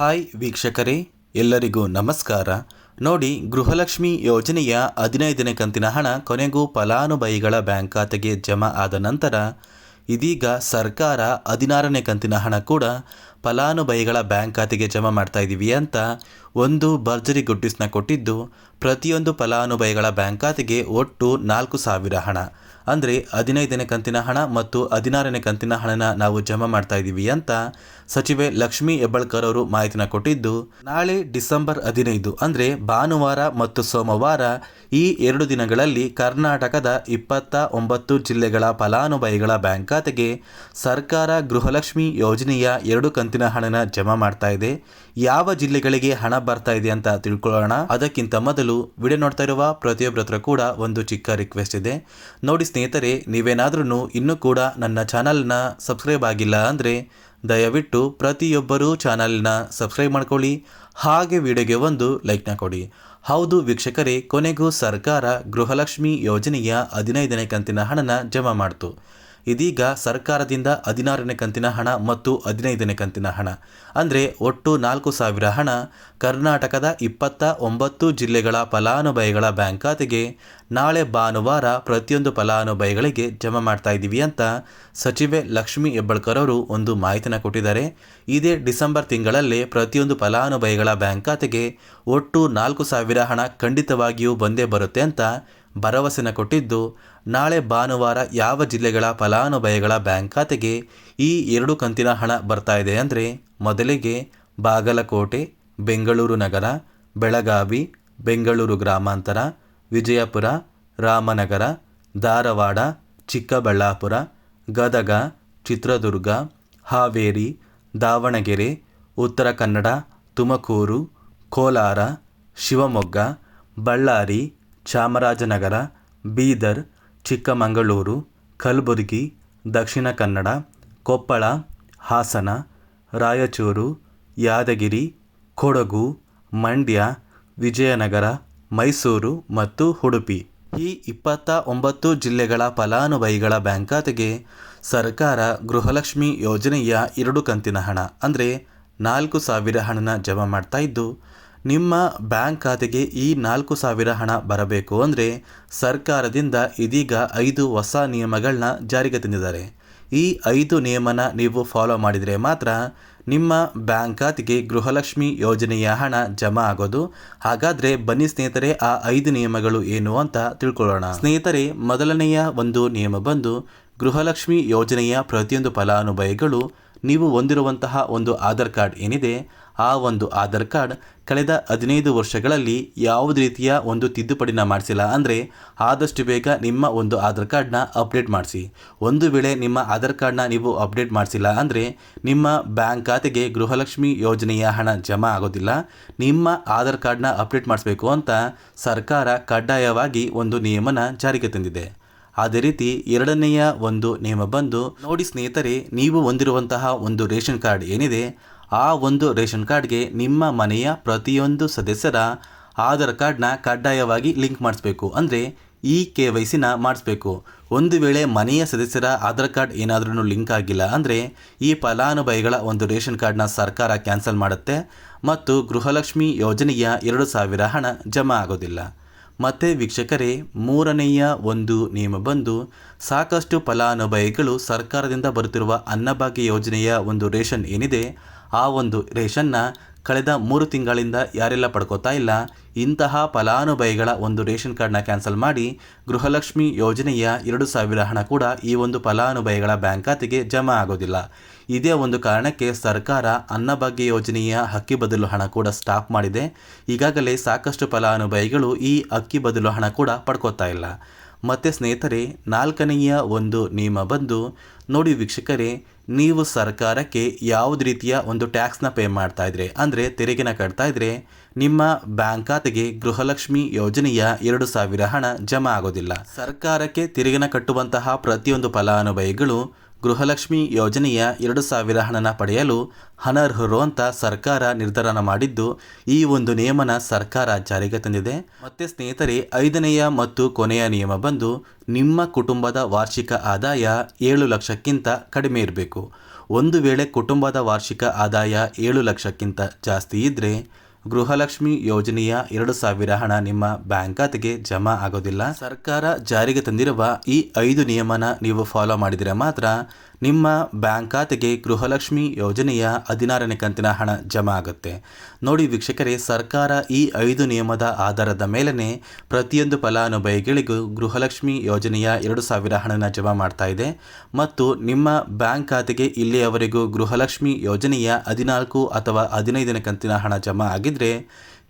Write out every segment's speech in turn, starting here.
Hi ವೀಕ್ಷಕರೇ, ಎಲ್ಲರಿಗೂ ನಮಸ್ಕಾರ. ನೋಡಿ, ಗೃಹಲಕ್ಷ್ಮಿ ಯೋಜನೆಯ ಹದಿನೈದನೇ ಕಂತಿನ ಹಣ ಕೊನೆಗೂ ಫಲಾನುಭವಿಗಳ ಬ್ಯಾಂಕ್ ಖಾತೆಗೆ ಜಮಾ ಆದ ನಂತರ ಇದೀಗ ಸರ್ಕಾರ ಹದಿನಾರನೇ ಕಂತಿನ ಹಣ ಕೂಡ ಫಲಾನುಭವಿಗಳ ಬ್ಯಾಂಕ್ ಖಾತೆಗೆ ಜಮಾ ಮಾಡ್ತಾ ಇದ್ದೀವಿ ಅಂತ ಒಂದು ಭರ್ಜರಿ ಗುಡ್ಡಿಸ್ನ ಕೊಟ್ಟಿದ್ದು, ಪ್ರತಿಯೊಂದು ಫಲಾನುಭವಿಗಳ ಬ್ಯಾಂಕ್ ಖಾತೆಗೆ ಒಟ್ಟು ನಾಲ್ಕು ಸಾವಿರ ಹಣ. ಅಂದರೆ ಹದಿನೈದನೇ ಕಂತಿನ ಹಣ ಮತ್ತು ಹದಿನಾರನೇ ಕಂತಿನ ಹಣನ ನಾವು ಜಮಾ ಮಾಡ್ತಾ ಇದ್ದೀವಿ ಅಂತ ಸಚಿವೆ ಲಕ್ಷ್ಮೀ ಹೆಬ್ಬಳ್ಕರ್ ಅವರು ಮಾಹಿತಿನ ಕೊಟ್ಟಿದ್ದು, ನಾಳೆ ಡಿಸೆಂಬರ್ ಹದಿನೈದು ಅಂದರೆ ಭಾನುವಾರ ಮತ್ತು ಸೋಮವಾರ ಈ ಎರಡು ದಿನಗಳಲ್ಲಿ ಕರ್ನಾಟಕದ ಇಪ್ಪತ್ತ ಒಂಬತ್ತು ಜಿಲ್ಲೆಗಳ ಫಲಾನುಭವಿಗಳ ಬ್ಯಾಂಕ್ ಖಾತೆಗೆ ಸರ್ಕಾರ ಗೃಹಲಕ್ಷ್ಮಿ ಯೋಜನೆಯ ಎರಡು ಕಂತಿನ ಹಣನ ಜಮಾ ಮಾಡ್ತಾ ಇದೆ. ಯಾವ ಜಿಲ್ಲೆಗಳಿಗೆ ಹಣ ಬರ್ತಾ ಇದೆ ಅಂತ ತಿಳ್ಕೊಳ್ಳೋಣ. ಅದಕ್ಕಿಂತ ಮೊದಲು ವಿಡಿಯೋ ನೋಡ್ತಾ ಇರುವ ಪ್ರತಿಯೊಬ್ಬರ ಹತ್ರ ಕೂಡ ಒಂದು ಚಿಕ್ಕ ರಿಕ್ವೆಸ್ಟ್ ಇದೆ. ನೋಡಿ ಸ್ನೇಹಿತರೆ ನೀವೇನಾದ್ರೂ ಇನ್ನೂ ಕೂಡ ನನ್ನ ಚಾನಲ್ನ ಸಬ್ಸ್ಕ್ರೈಬ್ ಆಗಿಲ್ಲ ಅಂದರೆ ದಯವಿಟ್ಟು ಪ್ರತಿಯೊಬ್ಬರೂ ಚಾನಲ್ನ ಸಬ್ಸ್ಕ್ರೈಬ್ ಮಾಡ್ಕೊಳ್ಳಿ, ಹಾಗೆ ವಿಡಿಯೋಗೆ ಒಂದು ಲೈಕ್ನ ಕೊಡಿ. ಹೌದು ವೀಕ್ಷಕರೇ, ಕೊನೆಗೂ ಸರ್ಕಾರ ಗೃಹಲಕ್ಷ್ಮಿ ಯೋಜನೆಯ ಹದಿನೈದನೇ ಕಂತಿನ ಹಣನ ಜಮಾ ಮಾಡ್ತು. ಇದೀಗ ಸರ್ಕಾರದಿಂದ ಹದಿನಾರನೇ ಕಂತಿನ ಹಣ ಮತ್ತು ಹದಿನೈದನೇ ಕಂತಿನ ಹಣ. ಅಂದರೆ ಒಟ್ಟು ನಾಲ್ಕು ಸಾವಿರ ಹಣ. ಕರ್ನಾಟಕದ ಇಪ್ಪತ್ತ ಒಂಬತ್ತು ಜಿಲ್ಲೆಗಳ ಫಲಾನುಭವಿಗಳ ಬ್ಯಾಂಕ್ ಖಾತೆಗೆ ನಾಳೆ ಭಾನುವಾರ ಪ್ರತಿಯೊಂದು ಫಲಾನುಭವಿಗಳಿಗೆ ಜಮಾ ಮಾಡ್ತಾ ಇದ್ದೀವಿ ಅಂತ ಸಚಿವೆ ಲಕ್ಷ್ಮಿ ಹೆಬ್ಬಾಳ್ಕರ್ ಅವರು ಒಂದು ಮಾಹಿತಿನ ಕೊಟ್ಟಿದ್ದಾರೆ. ಇದೇ ಡಿಸೆಂಬರ್ ತಿಂಗಳಲ್ಲೇ ಪ್ರತಿಯೊಂದು ಫಲಾನುಭವಿಗಳ ಬ್ಯಾಂಕ್ ಖಾತೆಗೆ ಒಟ್ಟು ನಾಲ್ಕು ಸಾವಿರ ಹಣ ಖಂಡಿತವಾಗಿಯೂ ಬಂದೇ ಬರುತ್ತೆ ಅಂತ ಭರವಸೆನ ಕೊಟ್ಟಿದ್ದು, ನಾಳೆ ಭಾನುವಾರ ಯಾವ ಜಿಲ್ಲೆಗಳ ಫಲಾನುಭವಿಗಳ ಬ್ಯಾಂಕ್ ಖಾತೆಗೆ ಈ ಎರಡು ಕಂತಿನ ಹಣ ಬರ್ತಾ ಇದೆ ಅಂದರೆ ಮೊದಲಿಗೆ ಬಾಗಲಕೋಟೆ, ಬೆಂಗಳೂರು ನಗರ, ಬೆಳಗಾವಿ, ಬೆಂಗಳೂರು ಗ್ರಾಮಾಂತರ, ವಿಜಯಪುರ, ರಾಮನಗರ, ಧಾರವಾಡ, ಚಿಕ್ಕಬಳ್ಳಾಪುರ, ಗದಗ, ಚಿತ್ರದುರ್ಗ, ಹಾವೇರಿ, ದಾವಣಗೆರೆ, ಉತ್ತರ ಕನ್ನಡ, ತುಮಕೂರು, ಕೋಲಾರ, ಶಿವಮೊಗ್ಗ, ಬಳ್ಳಾರಿ ಚಾಮರಾಜನಗರ, ಬೀದರ್, ಚಿಕ್ಕಮಗಳೂರು, ಕಲಬುರಗಿ, ದಕ್ಷಿಣ ಕನ್ನಡ, ಕೊಪ್ಪಳ, ಹಾಸನ, ರಾಯಚೂರು, ಯಾದಗಿರಿ, ಕೊಡಗು, ಮಂಡ್ಯ, ವಿಜಯನಗರ, ಮೈಸೂರು ಮತ್ತು ಉಡುಪಿ. ಈ ಇಪ್ಪತ್ತ ಒಂಬತ್ತು ಜಿಲ್ಲೆಗಳ ಫಲಾನುಭವಿಗಳ ಬ್ಯಾಂಕ್ ಖಾತೆಗೆ ಸರ್ಕಾರ ಗೃಹಲಕ್ಷ್ಮಿ ಯೋಜನೆಯ ಎರಡು ಕಂತಿನ ಹಣ, ಅಂದರೆ ನಾಲ್ಕು ಸಾವಿರ ಹಣನ ಜಮಾ ಮಾಡ್ತಾ ಇದ್ದು ನಿಮ್ಮ ಬ್ಯಾಂಕ್ ಖಾತೆಗೆ ಈ ನಾಲ್ಕು ಸಾವಿರ ಹಣ ಬರಬೇಕು ಅಂದರೆ ಸರ್ಕಾರದಿಂದ ಇದೀಗ ಐದು ಹೊಸ ನಿಯಮಗಳನ್ನ ಜಾರಿಗೆ ತಂದಿದ್ದಾರೆ. ಈ ಐದು ನಿಯಮನ ನೀವು ಫಾಲೋ ಮಾಡಿದರೆ ಮಾತ್ರ ನಿಮ್ಮ ಬ್ಯಾಂಕ್ ಖಾತೆಗೆ ಗೃಹಲಕ್ಷ್ಮಿ ಯೋಜನೆಯ ಹಣ ಜಮಾ ಆಗೋದು. ಹಾಗಾದರೆ ಬನ್ನಿ ಸ್ನೇಹಿತರೆ, ಆ ಐದು ನಿಯಮಗಳು ಏನು ಅಂತ ತಿಳ್ಕೊಳ್ಳೋಣ. ಸ್ನೇಹಿತರೆ, ಮೊದಲನೆಯ ಒಂದು ನಿಯಮ ಬಂದು ಗೃಹಲಕ್ಷ್ಮಿ ಯೋಜನೆಯ ಪ್ರತಿಯೊಂದು ಫಲಾನುಭವಿಗಳು ನೀವು ಹೊಂದಿರುವಂತಹ ಒಂದು ಆಧಾರ್ ಕಾರ್ಡ್ ಏನಿದೆ ಆ ಒಂದು ಆಧಾರ್ ಕಾರ್ಡ್ ಕಳೆದ ಹದಿನೈದು ವರ್ಷಗಳಲ್ಲಿ ಯಾವುದೇ ರೀತಿಯ ಒಂದು ತಿದ್ದುಪಡಿನ ಮಾಡಿಸಿಲ್ಲ ಅಂದರೆ ಆದಷ್ಟು ಬೇಗ ನಿಮ್ಮ ಒಂದು ಆಧಾರ್ ಕಾರ್ಡ್ನ ಅಪ್ಡೇಟ್ ಮಾಡಿಸಿ. ಒಂದು ವೇಳೆ ನಿಮ್ಮ ಆಧಾರ್ ಕಾರ್ಡ್ನ ನೀವು ಅಪ್ಡೇಟ್ ಮಾಡಿಸಿಲ್ಲ ಅಂದರೆ ನಿಮ್ಮ ಬ್ಯಾಂಕ್ ಖಾತೆಗೆ ಗೃಹಲಕ್ಷ್ಮಿ ಯೋಜನೆಯ ಹಣ ಜಮಾ ಆಗೋದಿಲ್ಲ. ನಿಮ್ಮ ಆಧಾರ್ ಕಾರ್ಡ್ನ ಅಪ್ಡೇಟ್ ಮಾಡಿಸಬೇಕು ಅಂತ ಸರ್ಕಾರ ಕಡ್ಡಾಯವಾಗಿ ಒಂದು ನಿಯಮನ ಜಾರಿಗೆ ತಂದಿದೆ. ಅದೇ ರೀತಿ ಎರಡನೆಯ ಒಂದು ನಿಯಮ ಬಂದು, ನೋಡಿ ಸ್ನೇಹಿತರೆ, ನೀವು ಹೊಂದಿರುವಂತಹ ಒಂದು ರೇಷನ್ ಕಾರ್ಡ್ ಏನಿದೆ ಆ ಒಂದು ರೇಷನ್ ಕಾರ್ಡ್ಗೆ ನಿಮ್ಮ ಮನೆಯ ಪ್ರತಿಯೊಂದು ಸದಸ್ಯರ ಆಧಾರ್ ಕಾರ್ಡ್ನ ಕಡ್ಡಾಯವಾಗಿ ಲಿಂಕ್ ಮಾಡಿಸ್ಬೇಕು. ಅಂದರೆ ಇ ಕೆ ವೈ ಸಿನ ಮಾಡಿಸ್ಬೇಕು. ಒಂದು ವೇಳೆ ಮನೆಯ ಸದಸ್ಯರ ಆಧಾರ್ ಕಾರ್ಡ್ ಏನಾದ್ರೂ ಲಿಂಕ್ ಆಗಿಲ್ಲ ಅಂದರೆ ಈ ಫಲಾನುಭವಿಗಳ ಒಂದು ರೇಷನ್ ಕಾರ್ಡ್ನ ಸರ್ಕಾರ ಕ್ಯಾನ್ಸಲ್ ಮಾಡುತ್ತೆ ಮತ್ತು ಗೃಹಲಕ್ಷ್ಮಿ ಯೋಜನೆಯ ಎರಡು ಸಾವಿರ ಹಣ ಜಮಾ ಆಗೋದಿಲ್ಲ. ಮತ್ತು ವೀಕ್ಷಕರೇ, ಮೂರನೆಯ ಒಂದು ನಿಯಮ ಬಂದು ಸಾಕಷ್ಟು ಫಲಾನುಭವಿಗಳು ಸರ್ಕಾರದಿಂದ ಬರುತ್ತಿರುವ ಅನ್ನಭಾಗ್ಯ ಯೋಜನೆಯ ಒಂದು ರೇಷನ್ ಏನಿದೆ ಆ ಒಂದು ರೇಷನ್ನ ಕಳೆದ ಮೂರು ತಿಂಗಳಿಂದ ಯಾರೆಲ್ಲ ಪಡ್ಕೋತಾ ಇಲ್ಲ, ಇಂತಹ ಫಲಾನುಭವಿಗಳ ಒಂದು ರೇಷನ್ ಕಾರ್ಡ್ನ ಕ್ಯಾನ್ಸಲ್ ಮಾಡಿ ಗೃಹಲಕ್ಷ್ಮಿ ಯೋಜನೆಯ ಎರಡು ಸಾವಿರ ಹಣ ಕೂಡ ಈ ಒಂದು ಫಲಾನುಭವಿಗಳ ಬ್ಯಾಂಕ್ ಖಾತೆಗೆ ಜಮಾ ಆಗೋದಿಲ್ಲ. ಇದೇ ಒಂದು ಕಾರಣಕ್ಕೆ ಸರ್ಕಾರ ಅನ್ನಭಾಗ್ಯ ಯೋಜನೆಯ ಅಕ್ಕಿ ಬದಲು ಹಣ ಕೂಡ ಸ್ಟಾಪ್ ಮಾಡಿದೆ. ಈಗಾಗಲೇ ಸಾಕಷ್ಟು ಫಲಾನುಭವಿಗಳು ಈ ಅಕ್ಕಿ ಬದಲು ಹಣ ಕೂಡ ಪಡ್ಕೋತಾ ಇಲ್ಲ. ಮತ್ತು ಸ್ನೇಹಿತರೆ, ನಾಲ್ಕನೆಯ ಒಂದು ನಿಯಮ ಬಂದು, ನೋಡಿ ವೀಕ್ಷಕರೇ ನೀವು ಸರ್ಕಾರಕ್ಕೆ ಯಾವುದೇ ರೀತಿಯ ಒಂದು ಟ್ಯಾಕ್ಸ್ನ ಪೇ ಮಾಡ್ತಾ ಇದ್ರೆ, ಅಂದರೆ ತೆರಿಗೆನ ಕಟ್ತಾ ಇದ್ರೆ, ನಿಮ್ಮ ಬ್ಯಾಂಕ್ ಖಾತೆಗೆ ಗೃಹಲಕ್ಷ್ಮಿ ಯೋಜನೆಯ ಎರಡು ಸಾವಿರ ಹಣ ಜಮಾ ಆಗೋದಿಲ್ಲ. ಸರ್ಕಾರಕ್ಕೆ ತೆರಿಗೆನ ಕಟ್ಟುವಂತಹ ಪ್ರತಿಯೊಂದು ಫಲಾನುಭವಿಗಳು ಗೃಹಲಕ್ಷ್ಮಿ ಯೋಜನೆಯ ಎರಡು ಸಾವಿರ ಹಣನ ಪಡೆಯಲು ಅನರ್ಹರು ಅಂತ ಸರ್ಕಾರ ನಿರ್ಧಾರನ ಮಾಡಿದ್ದು, ಈ ಒಂದು ನಿಯಮನ ಸರ್ಕಾರ ಜಾರಿಗೆ ತಂದಿದೆ. ಮತ್ತೆ ಸ್ನೇಹಿತರೆ, ಐದನೆಯ ಮತ್ತು ಕೊನೆಯ ನಿಯಮ ಬಂದು ನಿಮ್ಮ ಕುಟುಂಬದ ವಾರ್ಷಿಕ ಆದಾಯ ಏಳು ಲಕ್ಷಕ್ಕಿಂತ ಕಡಿಮೆ ಇರಬೇಕು. ಒಂದು ವೇಳೆ ಕುಟುಂಬದ ವಾರ್ಷಿಕ ಆದಾಯ ಏಳು ಲಕ್ಷಕ್ಕಿಂತ ಜಾಸ್ತಿ ಇದ್ದರೆ ಗೃಹಲಕ್ಷ್ಮಿ ಯೋಜನೆಯ ಎರಡು ಸಾವಿರ ಹಣ ನಿಮ್ಮ ಬ್ಯಾಂಕ್ ಖಾತೆಗೆ ಜಮಾ ಆಗೋದಿಲ್ಲ. ಸರ್ಕಾರ ಜಾರಿಗೆ ತಂದಿರುವ ಈ ಐದು ನಿಯಮನ ನೀವು ಫಾಲೋ ಮಾಡಿದರೆ ಮಾತ್ರ ನಿಮ್ಮ ಬ್ಯಾಂಕ್ ಖಾತೆಗೆ ಗೃಹಲಕ್ಷ್ಮಿ ಯೋಜನೆಯ ಹದಿನಾರನೇ ಕಂತಿನ ಹಣ ಜಮಾ ಆಗುತ್ತೆ. ನೋಡಿ ವೀಕ್ಷಕರೇ, ಸರ್ಕಾರ ಈ ಐದು ನಿಯಮದ ಆಧಾರದ ಮೇಲೇ ಪ್ರತಿಯೊಂದು ಫಲಾನುಭವಿಗಳಿಗೂ ಗೃಹಲಕ್ಷ್ಮಿ ಯೋಜನೆಯ ಎರಡು ಸಾವಿರ ಹಣನ ಜಮಾ ಮಾಡ್ತಾ ಇದೆ. ಮತ್ತು ನಿಮ್ಮ ಬ್ಯಾಂಕ್ ಖಾತೆಗೆ ಇಲ್ಲಿಯವರೆಗೂ ಗೃಹಲಕ್ಷ್ಮಿ ಯೋಜನೆಯ ಹದಿನಾಲ್ಕು ಅಥವಾ ಹದಿನೈದನೇ ಕಂತಿನ ಹಣ ಜಮಾ ಆಗಿದ್ರೆ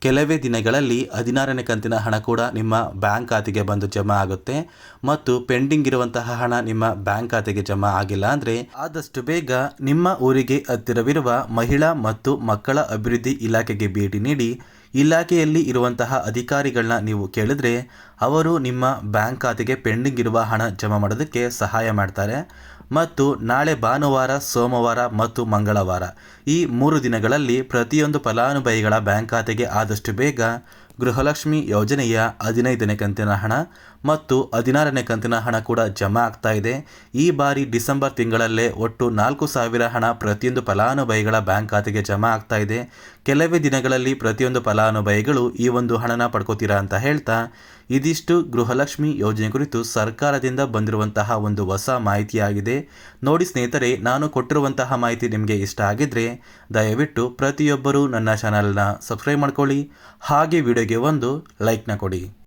ಕೆಲವೇ ದಿನಗಳಲ್ಲಿ ಹದಿನಾರನೇ ಕಂತಿನ ಹಣ ಕೂಡ ನಿಮ್ಮ ಬ್ಯಾಂಕ್ ಖಾತೆಗೆ ಬಂದು ಜಮಾ ಆಗುತ್ತೆ ಮತ್ತು ಪೆಂಡಿಂಗ್ ಇರುವಂತಹ ಹಣ ನಿಮ್ಮ ಬ್ಯಾಂಕ್ ಖಾತೆಗೆ ಜಮಾ ಆಗಿಲ್ಲ ಅಂದರೆ ಆದಷ್ಟು ಬೇಗ ನಿಮ್ಮ ಊರಿಗೆ ಹತ್ತಿರವಿರುವ ಮಹಿಳಾ ಮತ್ತು ಮಕ್ಕಳ ಅಭಿವೃದ್ಧಿ ಇಲಾಖೆಗೆ ಭೇಟಿ ನೀಡಿ ಇಲಾಖೆಯಲ್ಲಿ ಇರುವಂತಹ ಅಧಿಕಾರಿಗಳನ್ನ ನೀವು ಕೇಳಿದ್ರೆ ಅವರು ನಿಮ್ಮ ಬ್ಯಾಂಕ್ ಖಾತೆಗೆ ಪೆಂಡಿಂಗ್ ಇರುವ ಹಣ ಜಮಾ ಮಾಡೋದಕ್ಕೆ ಸಹಾಯ ಮಾಡ್ತಾರೆ. ಮತ್ತು ನಾಳೆ ಭಾನುವಾರ, ಸೋಮವಾರ ಮತ್ತು ಮಂಗಳವಾರ. ಈ ಮೂರು ದಿನಗಳಲ್ಲಿ ಪ್ರತಿಯೊಂದು ಫಲಾನುಭವಿಗಳ ಬ್ಯಾಂಕ್ ಖಾತೆಗೆ ಆದಷ್ಟು ಬೇಗ ಗೃಹಲಕ್ಷ್ಮಿ ಯೋಜನೆಯ ಹದಿನೈದನೇ ಕಂತಿನ ಹಣ ಮತ್ತು ಹದಿನಾರನೇ ಕಂತಿನ ಹಣ ಕೂಡ ಜಮಾ ಆಗ್ತಾ ಇದೆ. ಈ ಬಾರಿ ಡಿಸೆಂಬರ್ ತಿಂಗಳಲ್ಲೇ ಒಟ್ಟು ನಾಲ್ಕು ಸಾವಿರ ಹಣ ಪ್ರತಿಯೊಂದು ಫಲಾನುಭವಿಗಳ ಬ್ಯಾಂಕ್ ಖಾತೆಗೆ ಜಮಾ ಆಗ್ತಾ ಇದೆ. ಕೆಲವೇ ದಿನಗಳಲ್ಲಿ ಪ್ರತಿಯೊಂದು ಫಲಾನುಭವಿಗಳು ಈ ಒಂದು ಹಣನ ಪಡ್ಕೋತೀರಾ ಅಂತ ಹೇಳ್ತಾ ಇದಿಷ್ಟು ಗೃಹಲಕ್ಷ್ಮಿ ಯೋಜನೆ ಕುರಿತು ಸರ್ಕಾರದಿಂದ ಬಂದಿರುವಂತಹ ಒಂದು ಹೊಸ ಮಾಹಿತಿಯಾಗಿದೆ. ನೋಡಿ ಸ್ನೇಹಿತರೆ, ನಾನು ಕೊಟ್ಟಿರುವಂತಹ ಮಾಹಿತಿ ನಿಮಗೆ ಇಷ್ಟ ಆಗಿದ್ರೆ ದಯವಿಟ್ಟು ಪ್ರತಿಯೊಬ್ಬರೂ ನನ್ನ ಚಾನಲ್ನ ಸಬ್ಸ್ಕ್ರೈಬ್ ಮಾಡ್ಕೊಳ್ಳಿ. ಹಾಗೆ ವಿಡಿಯೋಗೆ ಒಂದು ಲೈಕ್ನ ಕೊಡಿ.